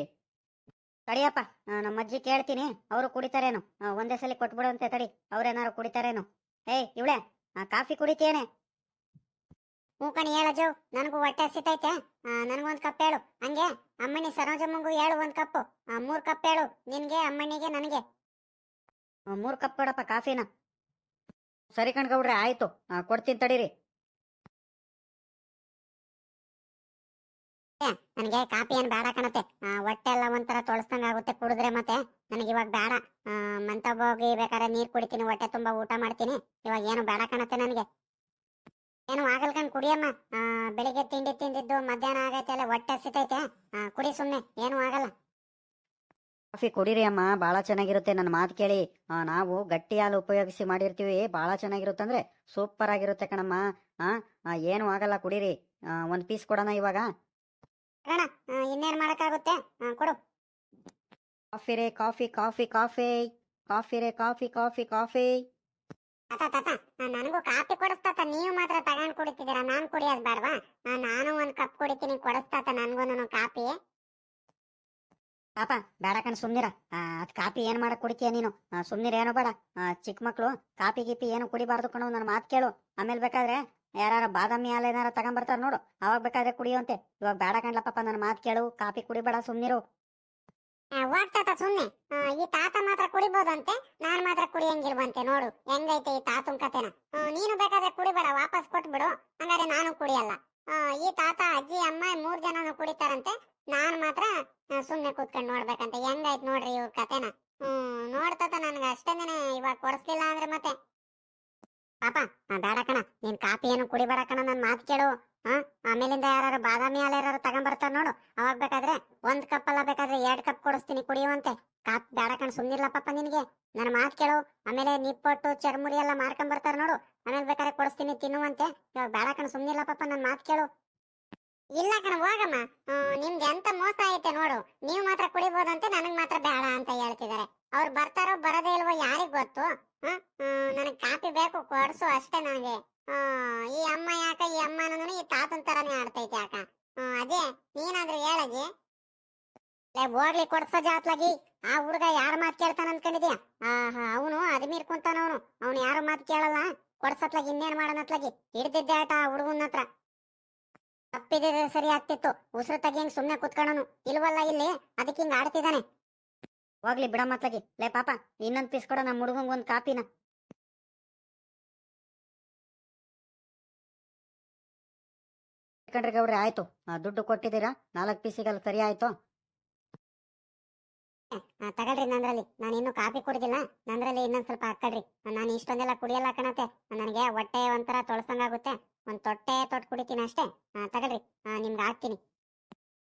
ತಡಿಯಪ್ಪ ನಮ್ಮ ಅಜ್ಜಿ ಕೇಳ್ತೀನಿ. ಅವರು ಕುಡಿತಾರೇನು? ಒಂದೇ ಸಲ ಕೊಟ್ಬಿಡುವಂತೆ ತಡಿ. ಅವ್ರೇನಾರು ಕುಡಿತಾರೇನು? ಏಯ್ ಇವಳೆ ಕಾಫಿ ಕುಡಿತೇನೆ. ಹ್ಞೂ ಕಣಿ ಹೇಳಜು ನನಗೂ ಹೊಟ್ಟೆ ಹಸಿತೈತೆ. ನನಗೊಂದು ಕಪ್ ಹೇಳು. ಹಂಗೆ, ಅಮ್ಮನಿ ಸರೋಜಮ್ಮಂಗೂ ಹೇಳು ಒಂದು ಕಪ್ಪು. ಮೂರು ಕಪ್ ಹೇಳು. ನಿನ್ಗೆ, ಅಮ್ಮನಿಗೆ, ನನಗೆ. ಮೂರು ಕಪ್ ಕೊಡಪ್ಪ ಕಾಫಿನ ಸರಿ ಕಣ್ಗೌಡ್ರೆ ಆಯ್ತು. ಕೊಡ್ತೀನಿ ತಡೀರಿ. ನನಗೆ ಕಾಫಿ ಏನು ಬೇಡ ಕಾಣುತ್ತೆ. ಆ, ಹೊಟ್ಟೆ ಎಲ್ಲ ಒಂಥರ ತೊಳಸ್ದಂಗ ಆಗುತ್ತೆ ಕುಡಿದ್ರೆ ಮತ್ತೆ. ನನಗೆ ಇವಾಗ ಬೇಡ. ಮಂತ ಹೋಗಿ ಬೇಕಾದ್ರೆ ನೀರು ಕುಡಿತೀನಿ ಹೊಟ್ಟೆ ತುಂಬಾ ಊಟ ಮಾಡ್ತೀನಿ. ಇವಾಗ ಏನು ಬೇಡ ಕಾಣುತ್ತೆ ನನಗೆ. ಏನು ಆಗಲ್ಕಂಡು ಕುಡಿಯಮ್ಮ. ಬೆಳಿಗ್ಗೆ ತಿಂಡಿ ತಿಂದಿದ್ದು ಮಧ್ಯಾಹ್ನ ಆಗೈತೆ ಅಲ್ಲ ಹೊಟ್ಟೆ ಸಿತೈತೆ ಕುಡಿ ಸುಮ್ಮನೆ ಏನು ಆಗಲ್ಲ. ಕಾಫಿ ಕುಡಿರಿ ಅಮ್ಮ ಭಾಳ ಚೆನ್ನಾಗಿರುತ್ತೆ. ನನ್ನ ಮಾತು ಕೇಳಿ. ನಾವು ಗಟ್ಟಿ ಹಾಲು ಉಪಯೋಗಿಸಿ ಮಾಡಿರ್ತೀವಿ ಭಾಳ ಚೆನ್ನಾಗಿರುತ್ತೆ ಅಂದ್ರೆ ಸೂಪರ್ ಆಗಿರುತ್ತೆ ಕಣಮ್ಮ ಹಾಂ ಏನು ಆಗಲ್ಲ ಕುಡೀರಿ. ಒಂದು ಪೀಸ್ ಕೊಡೋಣ ಇವಾಗ. ಅಣ್ಣ ಇನ್ನೇನು ಮಾಡೋಕ್ಕಾಗುತ್ತೆ? ಕೊಡು. ಕಾಫಿ ರೇ ಕಾಫಿ ಕಾಫಿ ಕಾಫಿ. ಕಾಫಿ ರೇ ಕಾಫಿ ಕಾಫಿ ಕಾಫಿ. ತಾತ ತಾತ ನನಗೂ ಕಾಫಿ ಕೊಡಿಸ್ತಾತ ನೀವು ಮಾತ್ರ ತಗೊಂಡು ಕುಡಿತಿದ್ದೀರಾ? ನಾನು ಕುಡಿಯೋದು ಬೇಡವಾ ನಾನು ಒಂದು ಕಪ್ ಕುಡಿತೀನಿ. ಕೊಡಿಸ್ತಾತ ನನಗೊಂದು ಕಾಫಿ. ಪಾಪ ಬೇಡ ಕಣ್ ಸುಮ್ನಿರ. ಅದು ಕಾಫಿ ಏನು ಮಾಡಕ್ ಕುಡಿತೀಯ ನೀನು? ಸುಮ್ನಿರ ಏನೋ ಬೇಡ. ಚಿಕ್ಕ ಮಕ್ಳು ಕಾಫಿ ಗಿಪಿ ಏನು ಕುಡಿಬಾರ್ದು ಕಣೋ ನನ್ನ ಮಾತು ಕೇಳು. ಆಮೇಲೆ ಬೇಕಾದ್ರೆ ಯಾರು ಬಾದಾಮಿ ಹಾಲು ಏನಾರ ತಗೊಂಬರ್ತಾರ ನೋಡು. ಅವಾಗ ಬೇಕಾದ್ರೆ ಕುಡಿಯುವಂತೆ. ಇವಾಗ ಬೇಡ ಕಣ್ಲಪ್ಪ ನನ್ನ ಮಾತು ಕೇಳು. ಕಾಫಿ ಕುಡಿಬೇಡ ಸುಮ್ನಿರು. ಆ, ಸುಮ್ಮನೆ ಸುಮ್ನೆ. ಈ ತಾತ ಮಾತ್ರ ಕುಡಿಬೋದಂತೆ ನಾನ್ ಮಾತ್ರ ಕುಡಿಯಂಗಿರುವಂತೆ ನೋಡು. ಹೆಂಗೈತೆ ಈ ತಾತನ್ ಕತೆನ? ನೀನು ಬೇಕಾದ್ರೆ ಕುಡಿಬೇಡ ವಾಪಸ್ ಕೊಟ್ಬಿಡು. ಹಂಗಾದ್ರೆ ನಾನು ಕುಡಿಯಲ್ಲ. ಈ ತಾತ ಅಜ್ಜಿ ಅಮ್ಮ ಮೂರ್ ಜನನು ಕುಡಿತಾರಂತೆ. ನಾನ್ ಮಾತ್ರ ಸುಮ್ನೆ ಕುತ್ಕೊಂಡ್ ನೋಡ್ಬೇಕಂತೆ. ಹೆಂಗೈತ್ ನೋಡ್ರಿ ಇವ್ರ ಕತೆನ? ಹ್ಮ್ ನೋಡ್ತಾತ ನನ್ಗೆ ಅಷ್ಟೇನೆ ಇವಾಗ ಕೊಡಿಸ್ಲಿಲ್ಲ ಅಂದ್ರೆ ಮತ್ತೆ. ಪಾಪ ನಾ ಬೇಡ ಕಣ, ನೀನ್ ಕಾಫಿ ಏನು ಕುಡಿಬೇಡ ಕಣ, ನನ್ ಮಾತು ಕೇಳು. ಹಾ? ಆಮೇಲಿಂದ ಯಾರು ಬಾದಾಮಿ ಹಾಲು ಯಾರು ತಗೊಂಡ್ಬರ್ತಾರ ನೋಡು. ಅವಾಗ ಬೇಕಾದ್ರೆ ಒಂದ್ ಕಪ್ ಅಲ್ಲ ಬೇಕಾದ್ರೆ ಎರಡ್ ಕಪ್ ಕೊಡಿಸ್ತೀನಿ ಕುಡಿಯುವಂತೆ. ಕಾಪ್ ಬೇಡ ಕಣ್ ಪಾಪ ನಿನ್ಗೆ. ನನ್ನ ಮಾತು ಕೇಳು. ಆಮೇಲೆ ನಿಪ್ಪಟ್ಟು, ಚರ್ಮುರಿ ಎಲ್ಲ ಮಾರ್ಕೊಂಡ್ ಬರ್ತಾರ ನೋಡು. ಆಮೇಲೆ ಬೇಕಾದ್ರೆ ಕೊಡಿಸ್ತೀನಿ ತಿನ್ನುವಂತೆ. ಇವಾಗ ಬೇಡ ಕಣ್ ಪಾಪ ನನ್ನ ಮಾತು ಕೇಳು. ಇಲ್ಲ ಕಣ, ಹೋಗಮ್ಮ. ನಿಮ್ಗೆ ಎಂತ ಮೋಸ ಐತೆ ನೋಡು. ನೀವ್ ಮಾತ್ರ ಕುಡಿಬೋದಂತೆ ನನಗ್ ಮಾತ್ರ ಬೇಡ ಅಂತ ಹೇಳ್ತಿದ್ದಾರೆ ಅವ್ರು ಬರ್ತಾರೋ ಬರದೇ ಇಲ್ವೋ ಯಾರಿಗ್ ಗೊತ್ತು? ನನಗ್ ಕಾಪಿ ಬೇಕು, ಕೊಡ್ಸು ಅಷ್ಟೇ ನನಗೆ. ಈ ಅಮ್ಮ ಯಾಕ, ಈ ಅಮ್ಮ ಅನ್ನೋದನ್ನ ಈ ತಾತನ್ ತರಾನೇ ಆಡ್ತೈತೆ ಯಾಕ? ಅದೇ, ನೀನಾದ್ರೂ ಹೇಳಜಿ. ಹೋಗ್ಲಿ, ಕೊಡ್ಸ ಜಾತ್ಲಾಗಿ. ಆ ಹುಡುಗ ಯಾರ ಮಾತು ಕೇಳ್ತಾನ ಅನ್ಕೊಂಡಿದ್ಯಾ? ಆಹಾ, ಅವನು ಅದ್ಮೀರ್ ಕುಂತಾನ ಅವನು ಅವ್ನು ಯಾರ ಮಾತು ಕೇಳಲ್ಲ. ಕೊಡ್ಸತ್ಲಾಗಿ, ಇನ್ನೇನ್ ಮಾಡನತ್ಲಾಗಿ ಹಿಡ್ದಿದ್ದೆ ಆಟ ಆ ಹುಡುಗನ ಹತ್ರ? ತಪ್ಪಿದ್ರೆ ಸರಿ ಆಗ್ತಿತ್ತು. ಉಸಿರು ತೆಗಿಯಂಗ್ ಸುಮ್ಮನೆ ಕುತ್ಕೊಳ್ಳೋನು? ಇಲ್ವಲ್ಲ ಇಲ್ಲಿ? ಅದಕ್ಕೆ ಹಿಂಗ್ ಆಡ್ತಿದ್ದಾನೆ. ಹೋಗ್ಲಿ ಬಿಡ ಮತ್ತಗಿ ಲೇ ಪಾಪ ಇನ್ನೊಂದ್ ಪೀಸ್ ಕೊಡ ನಮ್ಮ ಹುಡುಗಂಗ್ ಒಂದ್ ಕಾಪಿನ ಕಣ್ರಿ ಆಯ್ತು. ಆ, ದುಡ್ಡು ಕೊಟ್ಟಿದ್ದೀರಾ? ನಾಲ್ಕು ಪೀಸಿಗೆಲ್ಲ ಸರಿ ಆಯ್ತು? ತಗೊಳ್ರಿ ನಂದ್ರಲ್ಲಿ ನಾನು ಇನ್ನೂ ಕಾಫಿ ಕುಡಿದಿಲ್ಲ. ನಂದ್ರಲ್ಲಿ ಇನ್ನೊಂದ್ ಸ್ವಲ್ಪ ಹಾಕಡ್ರಿ ನಾನು ಇಷ್ಟೊಂದೆಲ್ಲ ಕುಡಿಯಲ್ಲ ಕಣತೆ ನನಗೆ ಹೊಟ್ಟೆ ಒಂಥರ ತೊಳ್ಸಂಗಾಗುತ್ತೆ. ಒಂದ್ ತೊಟ್ಟೆ ತೊಟ್ಟು ಕುಡಿತೀನಿ ಅಷ್ಟೇ. ತಗೊಳ್ರಿ. ನಿಮ್ಗೆ ಹಾಕ್ತೀನಿ.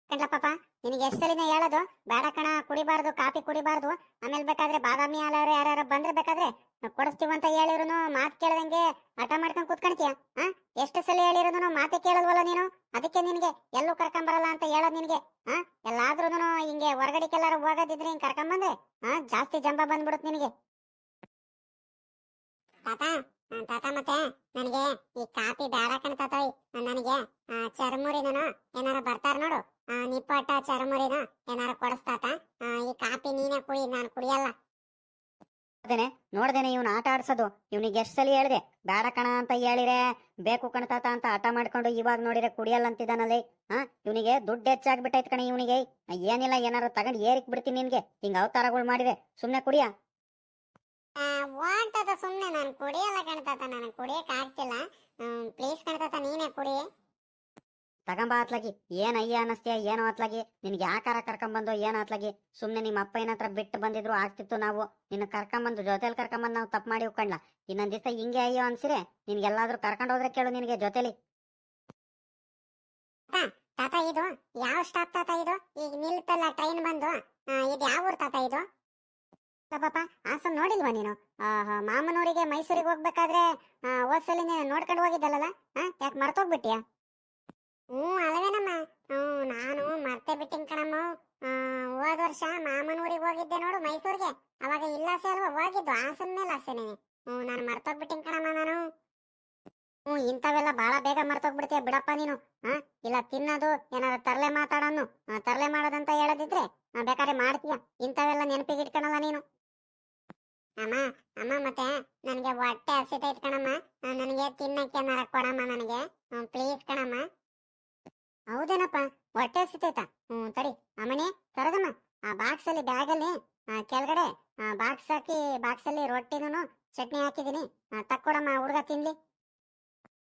ಕಂಡ್ಲ ಪಾಪ, ನಿನಗೆ ಎಷ್ಟು ಸಲಿನ ಹೇಳೋದು? ಬೇಡ ಕಣ, ಕುಡಿಬಾರ್ದು, ಕಾಫಿ ಕುಡಿಬಾರ್ದು. ಆಮೇಲೆ ಬೇಕಾದ್ರೆ ಬಾದಾಮಿ ಯಾರು ಬಂದ್ರೆ ಬೇಕಾದ್ರೆ ಕೊಡಿಸ್ತೀವಂತ ಹೇಳಿರುನು ಮಾತು ಕೇಳದಂಗೆ ಹಠ ಮಾಡ್ಕೊಂಡು ಕೂತ್ಕೊಂತೀಯ ಆ? ಎಷ್ಟು ಸಲ ಹೇಳಿರೋದು ಮಾತೆ ಕೇಳಲ್ವಲ್ಲ ನೀನು? ಅದಕ್ಕೆ ನಿನಗೆ ಎಲ್ಲೂ ಕರ್ಕೊಂಬರಲ್ಲ ಅಂತ ಹೇಳೋದು ನಿನಗೆ, ಆ? ಎಲ್ಲಾದ್ರೂ ಹಿಂಗೆ ಹೊರಗಡೆಗೆಲ್ಲಾರು ಹೋಗೋದಿದ್ರೆ ಹಿಂಗೆ ಕರ್ಕೊಂಬಂದ್ರೆ ಆ? ಜಾಸ್ತಿ ಜಂಬ ಬಂದ್ಬಿಡುತ್ತೆ ನಿನಗೆ. ತಾತ ತಾತ ಮತ್ತೆ ನನಗೆ ಈ ಕಾಪಿ ಬೇಡ ಕಣ್ ತಾತ ನನಗೆ ಚರ್ಮುರಿನ ಏನಾರ ಬರ್ತಾರ ನೋಡು. ನಿಪ್ಪಟ್ಟ ಚರ್ಮುರಿನ ಏನಾರ ಕೊಡಿಸ್ತಾತ ಈ ಕಾಪಿ ನೀನೇ ಕುಡಿ, ನಾನು ಕುಡಿಯಲ್ಲ. ನೋಡ್ದೇನೆ ನೋಡ್ದೇನೆ ಇವನು ಆಟ ಆಡ್ಸೋದು. ಇವನಿಗೆ ಎಷ್ಟು ಸಲ ಹೇಳಿದೆ ಬೇಡ ಕಣ ಅಂತ ಹೇಳಿರೆ, ಬೇಕು ಕಣ್ತಾತ ಅಂತ ಆಟ ಮಾಡ್ಕೊಂಡು ಇವಾಗ ನೋಡಿರೆ ಕುಡಿಯಲ್ಲ ಅಂತಿದ್ದಾನಲ್ಲಿ. ಹಾ, ಇವನಿಗೆ ದುಡ್ಡು ಹೆಚ್ಚಾಗ್ಬಿಟ್ಟೈತ್ ಕಣ ಇವನಿಗೆ. ಏನಿಲ್ಲ ಏನಾರ ತಗೊಂಡು ಏರಿಕ್ ಬಿಡ್ತೀನಿ ನಿನ್ಗೆ. ಹಿಂಗ ಅವತಾರಗಳು ಮಾಡಿವೆ. ಸುಮ್ನೆ ಕುಡಿಯ? ಸುಮ್ನೆ, ನಾನು ಕುಡಿಯಲ್ಲ ಕಣ್ತಾತ ನಾನು ಕುಡಿಯಕ್ ಆಗ್ತಿಲ್ಲ. ಪ್ಲೀಸ್ ಕಣ್ತಾತ ನೀನೇ ಕುಡಿ. ತಗೊಂಬ ಆತ್ಲಾಗಿ ಏನ್ ಅಯ್ಯ ಅನಸ್ತೀಯ, ಏನೋ ಆತ್ಲಾಗಿ ನಿನ್ಗೆ ಯಾಕಾರ ಕರ್ಕೊಂಬಂದು, ಏನ್ ಆತ್ಲಾಗಿ ಸುಮ್ನೆ ನಿಮ್ಮ ಅಪ್ಪ ಹತ್ರ ಬಿಟ್ಟು ಬಂದಿದ್ರು ಆಗ್ತಿತ್ತು ನಾವು, ನಿನ್ನ ಕರ್ಕೊಂಬಂದು, ಜೊತೆಲಿ ಕರ್ಕೊಂಬಂದು ನಾವು ತಪ್ಪು ಮಾಡಿ ಉಕ್ಕಂಡ್ಲ? ಇನ್ನೊಂದ್ ದಿವಸ ಹಿಂಗೆ ಅಯ್ಯೋ ಅನ್ಸಿರೆ ನಿನ್ಗೆಲ್ಲಾದ್ರೂ ಕರ್ಕೊಂಡು ಹೋದ್ರೆ ಕೇಳು ನಿನಗೆ ಜೊತೆಲಿ. ತಾತ ಇದು, ಯಾವ ಸ್ಟಾಪ್ ತಾತ ಇದು? ಈಗ ನಿಲ್ತಲ್ಲ ಟ್ರೈನ್ ಬಂದು ಇದು ಯಾವ ಊರ್ ತಾತ ಇದು? ಪಾಪ ಹಾಸನ್ ನೋಡಿಲ್ವಾ ನೀನು? ಮಾಮನೂರಿಗೆ ಮೈಸೂರಿಗೆ ಹೋಗ್ಬೇಕಾದ್ರೆ ಹೋದ್ಸಲಿ ನೋಡ್ಕೊಂಡು ಹೋಗಿದ್ದಲ್ಲ ಯಾಕೆ ಮರ್ತೋಗ್ಬಿಟ್ಟಿಯಾ? ಹ್ಞೂ, ಅಲ್ಲವೇನಮ್ಮ? ಹ್ಞೂ, ನಾನು ಮರ್ತೆ ಬಿಟ್ಟಿನ್ ಕಣಮ್ಮ. ಹೋದ್ ವರ್ಷ ಮಾಮನೂರಿಗೆ ಹೋಗಿದ್ದೆ ನೋಡು ಮೈಸೂರಿಗೆ. ಅವಾಗ ಇಲ್ಲ ಅಲ್ವಾ ಹೋಗಿದ್ದು, ಹಾಸನ್ ಮೇಲೆ ಆಸೆ ನೀನು ಹ್ಞೂ, ನಾನು ಮರ್ತೋಗ್ಬಿಟ್ಟಿನ್ ಕಣಮ್ಮ ನಾನು. ಹ್ಞೂ, ಇಂಥವೆಲ್ಲ ಭಾಳ ಬೇಗ ಮರ್ತೋಗ್ಬಿಡ್ತೀಯ ಬಿಡಪ್ಪ ನೀನು. ಹಾ ಇಲ್ಲ ತಿನ್ನೋದು ಏನಾದ್ರು ತರ್ಲೆ ಮಾತಾಡೋನು ತರಲೆ ಮಾಡೋದಂತ ಹೇಳದಿದ್ರೆ ಬೇಕಾದ್ರೆ ಮಾಡ್ತೀಯ. ಇಂಥವೆಲ್ಲ ನೆನಪಿಗೆ ಇಟ್ಕೊಳಲ್ಲ ನೀನು. ಅಮ್ಮ ಅಮ್ಮ ಮತ್ತೆ, ನನಗೆ ಹೊಟ್ಟೆ ಹಸಿತೈತ್ ಕಣಮ್ಮ. ನನಗೆ ತಿನ್ನಕ್ಕೆ ಏನಾರ ಕೊಡಮ್ಮ ನನಗೆ? ಪ್ಲೀಸ್ ಕಣಮ್ಮ. ಹೌದೇನಪ್ಪ ಹೊಟ್ಟೆ ಸಿತೈತ ಹ್ಞೂ ತಡಿ. ಅಮ್ಮನೇ ತರದಮ್ಮ ಆ ಬಾಕ್ಸ್ ಅಲ್ಲಿ ಬ್ಯಾಗ್ ಅಲ್ಲಿ ಕೆಳಗಡೆ ಬಾಕ್ಸ್ ಹಾಕಿ ಬಾಕ್ಸ್ ಅಲ್ಲಿ ರೊಟ್ಟಿನೂ ಚಟ್ನಿ ಹಾಕಿದೀನಿ ತಕ್ಕೊಡಮ್ಮ ಹುಡುಗ ತಿನ್ಲಿ.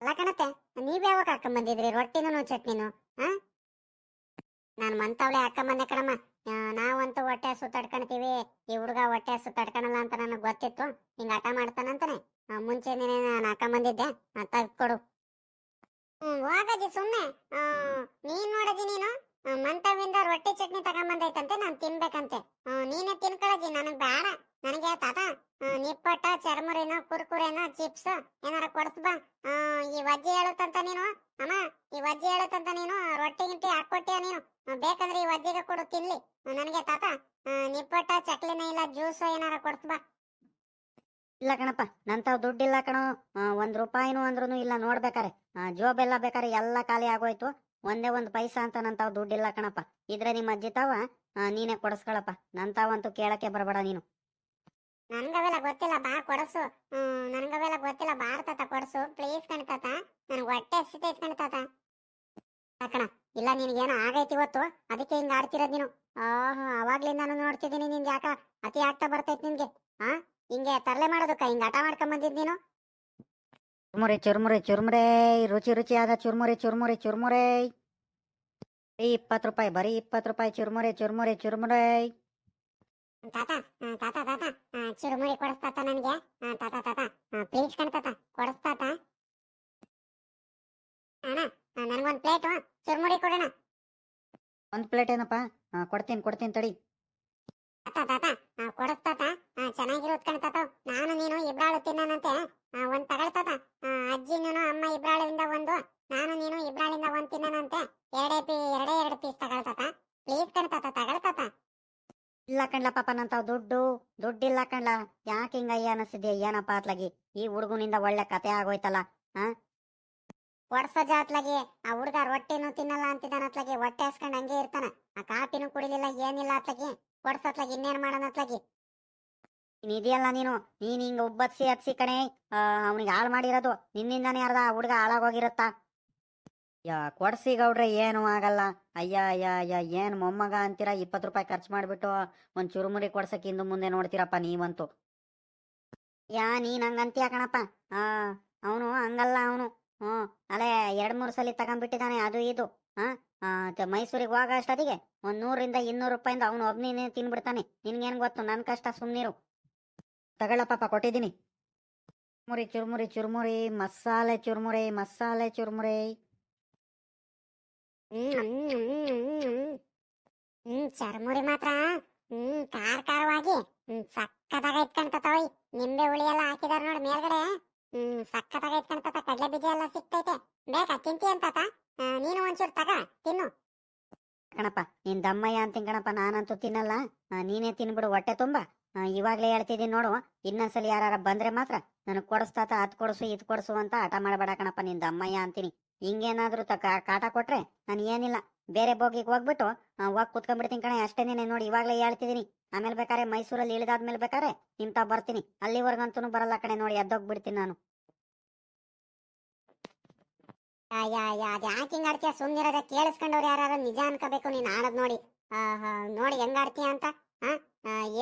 ಅಲ್ಲ ಕಣತ್ತೆ ನೀವ್ ಯಾವಾಗ ಹಾಕೊಂಬಂದಿದ್ರಿ ರೊಟ್ಟಿನೂ ಚಟ್ನಿನೂ ಹಾ ನಾನು ಮಂತವಳೆ ಹಾಕೊಂಬಂದೆ ಕಣಮ್ಮ. ಆ, ನಾವಂತೂ ಹೊಟ್ಟೆ ಸುತ್ತಾಡ್ಕೊಂತೀವಿ ಈ ಹುಡುಗ ಹೊಟ್ಟೆ ಸುತ್ತಾಡ್ಕೊಳಲ್ಲ ಅಂತ ನನಗೆ ಗೊತ್ತಿತ್ತು. ಹಿಂಗ ಆಟ ಮಾಡ್ತಾನಂತಾನೆ. ಮುಂಚೆ ನಾನು ಹಾಕೊಂಬಂದಿದ್ದೆ. ಬಂದಿದ್ದೆ ಹ್ಮ್ ಹೋಗಜ್ಜಿ ಸುಮ್ನೆ ಆ, ನೀನ್ ನೋಡಜ್ಜಿ ನೀನು? ಮಂತವಿಂದ ರೊಟ್ಟಿ ಚಟ್ನಿ ತಗೊಂಬಂದೈತಂತೆ ನಾನು ತಿನ್ಬೇಕಂತೆ. ನೀನೇ ತಿನ್ಕೊಳಜ್ಜಿ ನನಗ್ ಬೇಡ ನನಗೆ ತಾತ ನಿಪ್ಪಟ್ಟ ಚರ್ಮುರಿನೋ ಕುರ್ಕುರೆನೋ ಚಿಪ್ಸ್ ಏನಾರ ಕೊಡ್ಸ್ ಬಾ. ಆ, ಈ ವಜ್ಜಿ ಹೇಳುತ್ತಂತ ನೀನು? ಅಮ್ಮ ಈ ವಜ್ಜಿ ಹೇಳುತ್ತಂತ ನೀನು? ರೊಟ್ಟಿ ಗಿಟ್ಟಿ ಹಾಕೊಟ್ಟಿಯ ನೀನು? ಬೇಕಂದ್ರೆ ಈ ವಜ್ಜಿಗೆ ಕೊಡು ತಿನ್ಲಿ. ನನಗೆ ತಾತ ನಿಪ್ಪಟ್ಟ ಚಕ್ಲಿನ ಇಲ್ಲ ಜ್ಯೂಸ್ ಏನಾರ ಕೊಡ್ಸ್ ಬಾ. ಇಲ್ಲ ಕಣಪ್ಪ ನಂತಾವ್ ದುಡ್ಡಿಲ್ಲ ಕಣೋ. ಆ, ಒಂದ್ ರೂಪಾಯಿನೂ ಅಂದ್ರೂ ಇಲ್ಲ ನೋಡ್ಬೇಕಾರೆ. ಜೋಬ್ ಎಲ್ಲ ಬೇಕಾರೆ ಎಲ್ಲ ಖಾಲಿ ಆಗೋಯ್ತು. ಒಂದೇ ಒಂದ್ ಪೈಸಾ ಅಂತ ನಂತಾವ್ ದುಡ್ಡಿಲ್ಲ ಕಣಪ್ಪ. ಇದ್ರೆ ನಿಮ್ಮ ಅಜ್ಜಿ ತಾವ ಆ, ನೀನೇ ಕೊಡಸ್ಕೊಳಪ್ಪ. ನಂತಾವಂತೂ ಕೇಳಕ್ಕೆ ಬರಬೇಡ ನೀನು. ನನ್ಗವೆಲ್ಲ ಗೊತ್ತಿಲ್ಲ ಬಾ ಕೊಡಸು. ನನ್ಗವೆಲ್ಲ ಗೊತ್ತಿಲ್ಲ ಬಾರ್ ತಾತ ಕೊಡಸು. ಪ್ಲೀಸ್ ಕಣ್ತಾತ ನನ್ಗೆ ಹೊಟ್ಟೆ ಹಸಿತೈತ್ ಕಣ್ತಾತ ಕಣ ಇಲ್ಲ ನಿನಗೇನೋ ಆಗೈತಿ ಇವತ್ತು ಅದಕ್ಕೆ ಹಿಂಗ ಆಡ್ತಿರೋದ್ ನೀನು. ಆಹಾ ಅವಾಗ್ಲಿಂದಾನು ನೋಡ್ತಿದ್ದೀನಿ ನಿನ್ಗೆ ಯಾಕ ಅತಿ ಆಗ್ತಾ ಬರ್ತೈತ್ ನಿನ್ಗೆ ಹಾ ಹಿಂಗೆ ತರಲೆ ಮಾಡೋದಕ್ಕ ಹಿಂಗೆ ಆಟ ಮಾಡ್ಕೊಂಡ್ ನೀನು? ಚುರ್ಮುರಿ ಚುರ್ಮುರಿ ಚುರ್ಮುರೇ ರುಚಿ ರುಚಿಯಾದ ಚುರ್ಮುರಿ ಚುರ್ಮುರಿ ಚುರ್ಮುರಿ. ಬರೀ ಇಪ್ಪತ್ತು ರೂಪಾಯಿ ಬರೀ ಇಪ್ಪತ್ತು ರೂಪಾಯಿ ಚುರ್ಮುರಿ ಚುರ್ಮುರಿ ಚುರ್ಮುರಿ. ತಾತ ಆ, ತಾತ ತಾತ ಆ, ಚುರುಮುರಿ ಕೊಡಿಸ್ತಾತ ನನ್ಗೆ? ತಾತ ತಾತ ಪ್ಲೀಸ್ ಕಣ್ತಾತ ಕೊಡಿಸ್ತಾತ? ಅಣ್ಣ ನನ್ಗೊಂದ್ ಪ್ಲೇಟು ಚುರುಮುರಿ ಕೊಡೋಣ ಒಂದು ಪ್ಲೇಟ್ ಏನಪ್ಪ? ಆ, ಕೊಡ್ತೀನಿ ಕೊಡ್ತೀನಿ ತಡಿ. ತಾತ ತಾತ ಕೊಡಸ್ತಾತ ಚೆನ್ನಾಗಿರೋದ್ ಕಣ್ತಾತ ನಾನು ನೀನು ಇಬ್ರಾಳು ತಿನ್ನನಂತೆ. ಒಂದ್ ತಗೊಳ್ತಾತ ಅಜ್ಜಿನೂ ಅಮ್ಮ ಇಬ್ರಾಳಿಂದ ಒಂದು, ನಾನು ನೀನು ಇಬ್ರಾಳಿಂದ ಒಂದ್ ತಿನ್ನನಂತೆ. ಎರಡೇ ಪೀ, ಎರಡೇ ಎರಡು ಪೀಸ್ ತಗೊಳ್ತಾತ ಪ್ಲೀಸ್ ಕಣ್ತಾತ ತಗೊಳ್ತಾತ ಇಲ್ಲ ಕಣ್ಲ ಪಾಪ ನಂತಾವ್ ದುಡ್ಡು, ದುಡ್ಡಿಲ್ಲ ಕಣ್ಲ. ಯಾಕೆ ಹಿಂಗ ಅಯ್ಯ ಅನಿಸಿದ್ಯ ಏನಪ್ಪ ಅತ್ಲಾಗಿ ಈ ಹುಡುಗನಿಂದ ಒಳ್ಳೆ ಕತೆ ಆಗೋಯ್ತಲ್ಲ ಹಾ ಕೊಡ್ಸೋ ಜಾತ್ಲಾಗಿ ಆ ಹುಡುಗ ರೊಟ್ಟಿನೂ ತಿನ್ನಲ್ಲ ಅಂತಿದ್ದಾನ ಅತ್ಲಾಗಿ, ಹೊಟ್ಟೆ ಹಸ್ಕೊಂಡ್ ಹಂಗೆ ಇರ್ತಾನ. ಆ ಕಾಪಿನೂ ಕುಡಿಲಿಲ್ಲ, ಏನಿಲ್ಲ ಅತ್ಲಾಗಿ. ಕೊಡ್ಸತ್ಲಾಗಿ ಇನ್ನೇನ್ ಮಾಡೋಣ ಅತ್ಲಾಗಿ ನೀನ್ ಇದೆಯಲ್ಲ ನೀನು, ನೀನ್ ಹಿಂಗ ಉಬ್ಬತ್ಸಿ, ಹತ್ಸಿ ಕಣೆ ಅವ್ನಿಗೆ ಹಾಳು ಮಾಡಿರೋದು, ನಿನ್ನಿಂದಾನೇ ಅರ್ಧ ಹುಡುಗ ಹಾಳಾಗೋಗಿರತ್ತಾ. ಯಾ, ಕೊಡ್ಸಿ ಗೌಡ್ರೆ, ಏನು ಆಗಲ್ಲ. ಅಯ್ಯ ಅಯ್ಯ ಅಯ್ಯ, ಏನ್ ಮೊಮ್ಮಗ ಅಂತೀರಾ, ಇಪ್ಪತ್ತು ರೂಪಾಯಿ ಖರ್ಚು ಮಾಡ್ಬಿಟ್ಟು ಒಂದ್ ಚುರುಮುರಿ ಕೊಡ್ಸಕ್ ಇಂದು ಮುಂದೆ ನೋಡ್ತೀರಪ್ಪ ನೀವಂತೂ. ಯಾ, ನೀನ್ ಹಂಗಂತೀಯ ಕಣಪ್ಪ. ಆ, ಅವನು ಹಂಗಲ್ಲ ಅವನು. ಹ್ಮ್ ಅಲ್ಲೇ ಎರಡ್ ಮೂರ್ ಸಲ ತಗೊಂಡ್ಬಿಟ್ಟಿದ್ದಾನೆ ಅದು ಇದು. ಹಾ ಮೈಸೂರಿಗೆ ಹೋಗ ಅಷ್ಟೊತ್ತಿಗೆ ಒಂದ್ ನೂರಿಂದ ಇನ್ನೂರು ರೂಪಾಯಿಂದ ಅವನು ಒಬ್ನೇ ತಿನ್ಬಿಡ್ತಾನೆ. ನಿನ್ಗೇನ್ ಗೊತ್ತು, ನನ್ ಕಷ್ಟ ಸುಮ್ನಿರು. ತಗೊಳ್ಳಪ್ಪ ಕೊಟ್ಟಿದ್ದೀನಿ. ಚುರುಮುರಿ, ಚುರ್ಮುರಿ ಚುರ್ಮುರಿ, ಮಸಾಲೆ ಚುರ್ಮುರಿ ಮಸಾಲೆ ಚುರ್ಮುರಿ. ಹ್ಮ್ ಚರ್ಮುರಿ ಮಾತ್ರ. ಹ್ಮ್ ಕಾರ್ ಕಾರವಾಗಿ ಸಕ್ಕತ್ತಾಗ ಇಟ್ಕೊಂತತವಯ್ ನಿಂಬೆ ಹುಳಿ ಎಲ್ಲ ಹಾಕಿದಾರ ನೋಡಿ ಮೇಲ್ಗಡೆ. ಹ್ಮ್ ಸಕ್ಕತ್ತಾಗ ಇಟ್ಕೊಂತತ ಕಡ್ಲೆ ಬೀಜ ಎಲ್ಲ ಸಿಕ್ತೈತೆ ಬೇಕಾ ತಿಂತಿ ಅಂತ ನೀನು ಒಂಚೂರು ತಗ, ತಿನ್ನು. ಕಣಪ್ಪ, ನಿನ್ ದಮ್ಮಯ್ಯ ಅಂತೀನಿ ಕಣಪ್ಪ, ನಾನಂತೂ ತಿನ್ನಲ್ಲ. ನೀನೇ ತಿನ್ಬಿಡು, ಹೊಟ್ಟೆ ತುಂಬಾ. ಇವಾಗ್ಲೇ ಹೇಳ್ತಿದ್ದೀನಿ ನೋಡು, ಇನ್ನೊಂದ್ಸಲಿ ಯಾರಾರ ಬಂದ್ರೆ ಮಾತ್ರ ನನಗ್ ಕೊಡಿಸ್ತಾತ ಅದ್ ಕೊಡ್ಸು, ಇದ್ ಕೊಡ್ಸು ಅಂತ ಹಠ ಮಾಡಬೇಡ ಕಣಪ್ಪ, ನಿನ್ ದಮ್ಮಯ್ಯ ಅಂತೀನಿ. ಹಿಂಗೇನಾದ್ರೂ ತ ಕಾಟ ಕೊಟ್ರೆ ನಾನು ಏನಿಲ್ಲ. ಬೇರೆ ಬೋಗಿಗೆ ಹೋಗ್ಬಿಟ್ಟು ಹೋಗ್ ಕುತ್ಕೊಂಡ್ಬಿಡ್ತೀನಿ ಕಣ ಅಷ್ಟೇನೆ ನೋಡಿ, ಇವಾಗ್ಲೇ ಹೇಳ್ತಿದ್ದೀನಿ. ಆಮೇಲೆ ಬೇಕಾರೆ ಮೈಸೂರಲ್ಲಿ ಇಳಿದಾದ್ಮೇಲೆ ಬೇಕಾರೆ ಇಂತ ಬರ್ತೀನಿ. ಅಲ್ಲಿವರೆಗಂತೂ ಬರಲ್ಲ ಕಣೆ ನೋಡಿ ಎದ್ದೋಗ್ಬಿಡ್ತೀನಿ ನಾನು. ಯಾ ಯಾ ಯಾ ಅದ್ ಯಾಕೆ ಹಿಂಗ್ ಆಡ್ತೀಯ? ಸುಮ್ನಿರೋದ ಕೇಳಿಸ್ಕೊಂಡವ್ರು ಯಾರು ನಿಜ ಅನ್ಕೋಬೇಕು ನೀನ್ ಆಡದ್ ನೋಡಿ. ನೋಡಿ ಹೆಂಗ್ ಆಡ್ತೀಯ ಅಂತ.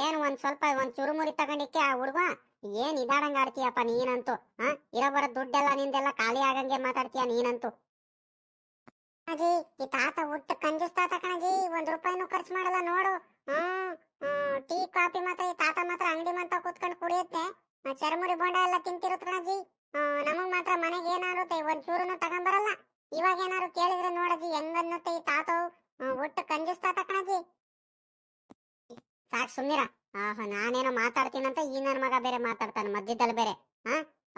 ಏನ್ ಒಂದ್ ಸ್ವಲ್ಪ ಒಂದ್ ಚುರುಮುರಿ ತಗೊಂಡಿಕ್ಕೆ ಆ ಹುಡುಗ ಏನ್ ಇದಾಡಂಗ್ ಆಡ್ತೀಯಪ್ಪ ನೀನಂತೂ? ಇರೋ ಬರೋ ದುಡ್ಡೆಲ್ಲ ನಿಂದೆಲ್ಲ ಖಾಲಿ ಆಗಂಗೆ ಮಾತಾಡ್ತೀಯ ನೀನಂತೂ? ಅಜ್ಜಿ ಈ ತಾತ ಹುಟ್ಟು ಕಂಜೂಸ್ ತಾತ ಕಣಜಿ ಒಂದ್ ರೂಪಾಯಿನೂ ಖರ್ಚು ಮಾಡಲ್ಲ ನೋಡು. ಹ್ಮ್ ಹ್ಮ್, ಟೀ, ಕಾಫಿ ಮಾತ್ರ, ಈ ತಾತ ಮಾತ್ರ ಅಂಗಡಿ ಮಂತ ಕೂತ್ಕೊಂಡು ಕುಡಿಯುತ್ತೆ. ಚರ್ಮುರಿ ಬೋಂಡ ಎಲ್ಲ ತಿಂತಿರುತ್ತೆ ಕಣಜಿ. ನಮಗ್ ಮಾತ್ರ ಮನೆಗೆ ಏನಾಗುತ್ತೆ ಒಂದ್ ಚೂರನ್ನು ತಗೊಂಬರಲ್ಲ. ಇವಾಗ ಏನಾರು ಕೇಳಿದ್ರೆ ನೋಡಜಿ, ಹೆಂಗನ್ನುತ್ತೆ ಈ ತಾತವು? ಒಟ್ಟು ಕಂಜೂಸ್ ತಾತ ಕಣಜಿ. ಸಾಕ್ ಸುಮ್ನಿರ. ಆಹೋ, ನಾನೇನೋ ಮಾತಾಡ್ತೀನಂತ ಈ ನನ್ ಮಗ ಬೇರೆ ಮಾತಾಡ್ತಾನೆ ಮಧ್ಯದಲ್ಲಿ ಬೇರೆ. ಹಾ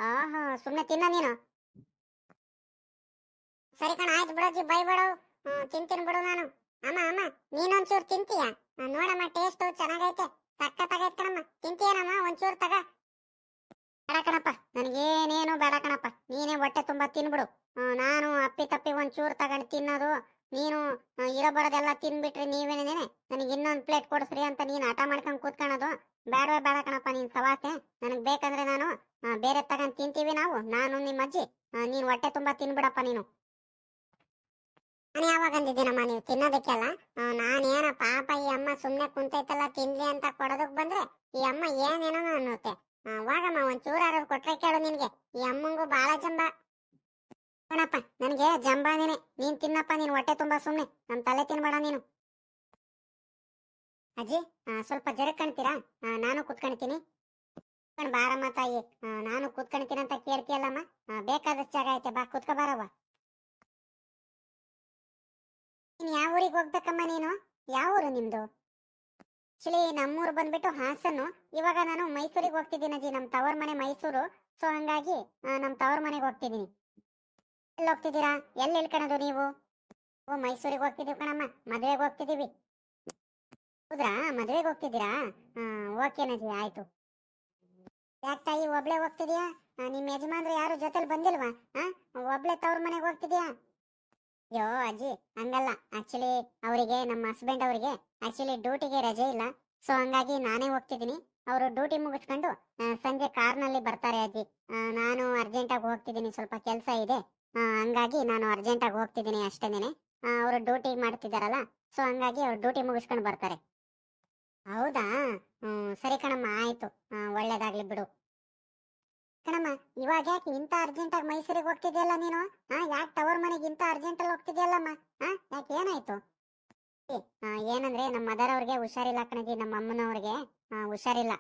ಆಹಾ, ಸುಮ್ನೆ ತಿನ್ನ ನೀನು. ಸರಿ ಕಣ, ಆಯ್ತು ಬೈ ಬೈಬೇಡ ತಿಂತೀನಿ ಬಿಡು ನಾನು. ಅಮ್ಮ ಅಮ್ಮ, ನೀನೊಂಚೂರು ತಿಂತೀಯ? ನೋಡಮ್ಮ ಟೇಸ್ಟ್ ಚೆನ್ನಾಗೈತೆ. ಸಕ್ಕತ್ತಾಗೈತೆ ಕಣಮ್ಮ. ತಿಂತೀಯನಮ್ಮ? ಒಂಚೂರು ತಗ. ಬೇಡ ಕಣಪ್ಪ. ನನಗೇನೇನು ಬೇಡ ಕಣಪ್ಪ. ನೀನೇ ಹೊಟ್ಟೆ ತುಂಬಾ ತಿನ್ಬಿಡು. ನಾನು ಅಪ್ಪಿ ತಪ್ಪಿ ಒಂಚೂರು ತಗೊಂಡು ತಿನ್ನೋದು. ನೀನು ಇರೋ ಬರೋದೆಲ್ಲ ತಿನ್ಬಿಟ್ರಿ ನೀವೇನೇನೆ ನನಗೆ ಇನ್ನೊಂದು ಪ್ಲೇಟ್ ಕೊಡಿಸ್ರಿ ಅಂತ ನೀನು ಹಠ ಮಾಡ್ಕೊಂಡು ಕೂತ್ಕೊಳ್ಳೋದು. ಬೇಡವೇ ಬೇಡ ಕಣಪ್ಪ, ನೀನ್ ಸವಾಸೆ. ನನಗೆ ಬೇಕಂದ್ರೆ ನಾನು ಬೇರೆ ತಗೊಂಡು ತಿಂತೀವಿ ನಾವು. ನಾನು ನಿಮ್ಮ ಅಜ್ಜಿ ನೀನ್ ಹೊಟ್ಟೆ ತುಂಬಾ ತಿನ್ಬಿಡಪ್ಪ ನೀನು. ನಾನು ಯಾವಾಗ ಅಂದಿದ್ದೀನಮ್ಮ? ನೀವು ತಿನ್ನೋದಕ್ಕೆಲ್ಲ? ನಾನೇನ ಪಾಪ ಈ ಅಮ್ಮ ಸುಮ್ಮನೆ ಕುಂತೈತಲ್ಲ, ತಿನ್ಲಿ ಅಂತ ಕೊಡೋದಕ್ಕೆ ಬಂದ್ರೆ ಈ ಅಮ್ಮ ಏನೇನೋ ಅನ್ನುತ್ತೆ. ಹೋಗಮ್ಮ ಒಂದ್ ಚೂರಾರು ಕೊಟ್ರೆ ಕೇಳು ನಿನ್ಗೆ. ಈ ಅಮ್ಮಂಗೂ ಬಾಳ ಜಂಬ. ಕಣಪ್ಪ ನನಗೆ ಜಂಬಾನೇನೆ. ನೀನ್ ತಿನ್ನಪ್ಪ, ನೀನ್ ಹೊಟ್ಟೆ ತುಂಬಾ ಸುಮ್ಮನೆ ನಮ್ಮ ತಲೆ ತಿನ್ಬೇಡ ನೀನು. ಅಜ್ಜಿ ಸ್ವಲ್ಪ ಸ್ವಲ್ಪ ಕಾಣ್ತೀರಾ? ನಾನು ಕುತ್ಕೊಳ್ತೀನಿ ಬಾರಮ್ಮ ತಾಯಿ. ನಾನು ಕುತ್ಕೊಳ್ತೀನಿ ಅಂತ ಕೇಳ್ತೀಯಲ್ಲಮ್ಮ ಬೇಕಾದಷ್ಟು ಜಾಗ ಐತೆ, ಬಾ, ಕುತ್ಕೊ ಬಾರವ್ವ. ನೀನ್ ಯಾವ ಊರಿಗೆ ಹೋಗ್ಬೇಕಮ್ಮ ನೀನು? ಯಾವ ಊರು ನಿಮ್ದು? ಆಕ್ಚುಲಿ ನಮ್ಮೂರು ಬಂದ್ಬಿಟ್ಟು ಹಾಸನು ಇವಾಗ ನಾನು ಮೈಸೂರಿಗೆ ಹೋಗ್ತಿದ್ದೀನಿ ಅಜ್ಜಿ ನಮ್ಮ ತವರ್ ಮನೆ ಮೈಸೂರು. ಸೊ, ಹಂಗಾಗಿ ನಮ್ಮ ತವರ್ ಮನೆಗೆ ಹೋಗ್ತಿದ್ದೀನಿ ಎಲ್ಲಿ ಹೋಗ್ತಿದ್ದೀರಾ? ಎಲ್ಲಿ ಇಳ್ಕೊಳೋದು ನೀವು? ಓ, ಮೈಸೂರಿಗೆ ಹೋಗ್ತಿದ್ದೀವಿ ಕಣಮ್ಮ. ಮದುವೆಗೆ ಹೋಗ್ತಿದ್ದೀವಿ ಹೌದ್ರಾ? ಮದುವೆಗೆ ಹೋಗ್ತಿದ್ದೀರಾ? ಓಕೆ ನಜಿ ಆಯ್ತು. ಯಾಕೆ ತಾಯಿ, ಒಬ್ಳೆ ಹೋಗ್ತಿದ್ಯಾ? ನಿಮ್ಮ ಯಜಮಾನ್ರು ಯಾರು? ಜೊತೆಲಿ ಬಂದಿಲ್ವಾ? ಆ, ಒಬ್ಳೆ ತವ್ರ ಮನೆಗೆ ಹೋಗ್ತಿದ್ಯಾ? ಅಯ್ಯೋ ಅಜ್ಜಿ, ಹಂಗಲ್ಲ. ಆಕ್ಚುಲಿ ಅವರಿಗೆ, ನಮ್ಮ ಹಸ್ಬೆಂಡ್ ಅವರಿಗೆ ಆಕ್ಚುಲಿ ಡ್ಯೂಟಿಗೆ ರಜೆ ಇಲ್ಲ. ಸೊ ಹಂಗಾಗಿ ನಾನೇ ಹೋಗ್ತಿದ್ದೀನಿ. ಅವರು ಡ್ಯೂಟಿ ಮುಗಿಸ್ಕೊಂಡು ಸಂಜೆ ಕಾರ್ನಲ್ಲಿ ಬರ್ತಾರೆ ಅಜ್ಜಿ. ನಾನು ಅರ್ಜೆಂಟಾಗಿ ಹೋಗ್ತಿದ್ದೀನಿ. ಸ್ವಲ್ಪ ಕೆಲಸ ಇದೆ. ಹಂಗಾಗಿ ನಾನು ಅರ್ಜೆಂಟಾಗಿ ಹೋಗ್ತಿದ್ದೀನಿ ಅಷ್ಟೇನೆ ಅವರು ಡ್ಯೂಟಿ ಮಾಡ್ತಿದ್ದಾರಲ್ಲ ಸೊ ಹಂಗಾಗಿ ಅವ್ರು ಡ್ಯೂಟಿ ಮುಗಿಸ್ಕೊಂಡು ಬರ್ತಾರೆ. ಹೌದಾ? ಸರಿ ಕಣಮ್ಮ, ಆಯ್ತು. ಒಳ್ಳೇದಾಗ್ಲಿ ಬಿಡು. ಕಣಮ್ಮ, ಇವಾಗ ಯಾಕೆ ಇಂತ ಅರ್ಜೆಂಟಾಗಿ ಮೈಸೂರಿಗೆ ಹೋಗ್ತಿದ್ಯಲ್ಲ ನೀನು? ಹಾ ಯಾಕೆ ಟವರ್ ಮನೆಗೆ ಇಂತ ಅರ್ಜೆಂಟಲ್ಲಿ ಹೋಗ್ತಿದ್ಯಲ್ಲಮ್ಮ? ಹಾ ಯಾಕೆ ಏನಾಯ್ತು? ಏನಂದ್ರೆ ನಮ್ಮ ಮದರ್ ಅವ್ರಿಗೆ ಹುಷಾರಿಲ್ಲ ಕಣಜಿ ನಮ್ಮ ಅಮ್ಮನವ್ರಿಗೆ ಹುಷಾರಿಲ್ಲ.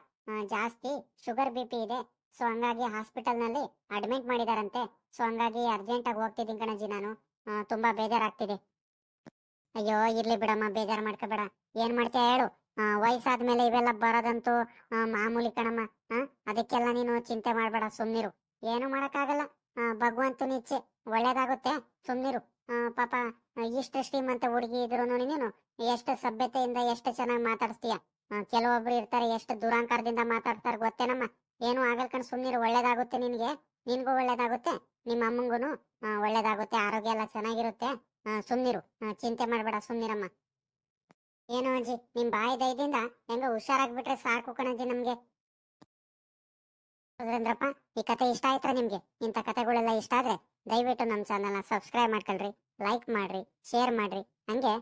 ಜಾಸ್ತಿ ಶುಗರ್ ಬಿ ಪಿ ಇದೆ. ಸೊ ಹಂಗಾಗಿ ಹಾಸ್ಪಿಟಲ್ನಲ್ಲಿ ಅಡ್ಮಿಟ್ ಮಾಡಿದಾರಂತೆ. ಸೊ ಹಂಗಾಗಿ ಅರ್ಜೆಂಟ್ ಆಗಿ ಹೋಗ್ತಿದ್ದೀನಿ ಕಣಜಿ ನಾನು. ತುಂಬಾ ಬೇಜಾರಾಗ್ತಿದೆ. ಅಯ್ಯೋ, ಇರ್ಲಿ ಬಿಡಮ್ಮ, ಬೇಜಾರು ಮಾಡ್ಕೋಬೇಡ. ಏನ್ ಮಾಡ್ತೀಯ ಹೇಳು. ವಯಸ್ಸಾದ್ಮೇಲೆ ಇವೆಲ್ಲ ಬರೋದಂತೂ ಮಾಮೂಲಿ ಕಣಮ್ಮ ಅದಕ್ಕೆಲ್ಲ ನೀನು ಚಿಂತೆ ಮಾಡಬೇಡ, ಸುಮ್ನಿರು. ಏನು ಮಾಡಕ್ಕಾಗಲ್ಲ. ಭಗವಂತನ ಇಚ್ಛೆ ಒಳ್ಳೇದಾಗುತ್ತೆ, ಸುಮ್ನಿರು. ಪಾಪ, ಇಷ್ಟು ಶ್ರೀಮಂತ ಹುಡುಗಿ ಇದ್ರು ನೀನು, ಎಷ್ಟು ಸಭ್ಯತೆಯಿಂದ ಎಷ್ಟು ಚೆನ್ನಾಗಿ ಮಾತಾಡಿಸ್ತೀಯ. ಕೆಲವೊಬ್ರು ಇರ್ತಾರೆ, ಎಷ್ಟು ದುರಾಂಕಾರದಿಂದ ಮಾತಾಡ್ತಾರೆ ಗೊತ್ತೇನಮ್ಮ? ಏನು ಆಗಲ್ ಕಣ್, ಸುಮ್ನಿರು. ಒಳ್ಳೇದಾಗುತ್ತೆ ನಿನಗೆ, ನಿನ್ಗೂ ಒಳ್ಳೇದಾಗುತ್ತೆ, ನಿಮ್ಮ ಅಮ್ಮಂಗೂ ಒಳ್ಳೇದಾಗುತ್ತೆ, ಆರೋಗ್ಯ ಎಲ್ಲ ಚೆನ್ನಾಗಿರುತ್ತೆ. ಸುಮ್ನಿರು. ಚಿಂತೆ ಮಾಡಬೇಡ, ಸುಮ್ನಿರಮ್ಮ. ಏನು ಅಜ್ಜಿ, ನಿಮ್ ಬಾಯಿ ದಯದಿಂದ ಹೆಂಗ ಹುಷಾರಾಗ್ಬಿಟ್ರೆ ಸಾಕು ಕಣಜ್ಜಿ ನಮ್ಗೆ. ಸುರೇಂದ್ರಪ್ಪ, ಈ ಕತೆ ಇಷ್ಟ ಆಯ್ತಾ ನಿಮ್ಗೆ? ಇಂಥ ಕತೆಗಳೆಲ್ಲ ಇಷ್ಟ ಆದ್ರೆ ದಯವಿಟ್ಟು ನಮ್ಮ ಚಾನಲ್ನ ಸಬ್ಸ್ಕ್ರೈಬ್ ಮಾಡ್ಕೊಳ್ರಿ, ಲೈಕ್ ಮಾಡ್ರಿ, ಶೇರ್ ಮಾಡ್ರಿ. ಹಂಗೆ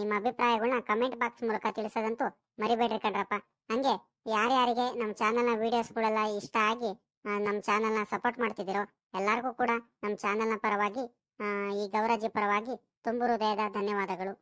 ನಿಮ್ಮ ಅಭಿಪ್ರಾಯಗಳನ್ನ ಕಮೆಂಟ್ ಬಾಕ್ಸ್ ಮೂಲಕ ತಿಳಿಸೋದಂತೂ ಮರಿಬೇಡ್ರಿ ಕಣ್ರಪ್ಪ. ಹಂಗೆ, ಯಾರ್ಯಾರಿಗೆ ನಮ್ಮ ಚಾನಲ್ನ ವಿಡಿಯೋಸ್ಗಳೆಲ್ಲ ಇಷ್ಟ ಆಗಿ ನಮ್ಮ ಚಾನಲ್ನ ಸಪೋರ್ಟ್ ಮಾಡ್ತಿದ್ದೀರೋ ಎಲ್ಲರಿಗೂ ಕೂಡ ನಮ್ಮ ಚಾನಲ್ನ ಪರವಾಗಿ ಈ ಗೌರಜಿ ಪರವಾಗಿ ತುಂಬು ಹೃದಯದ ಧನ್ಯವಾದಗಳು.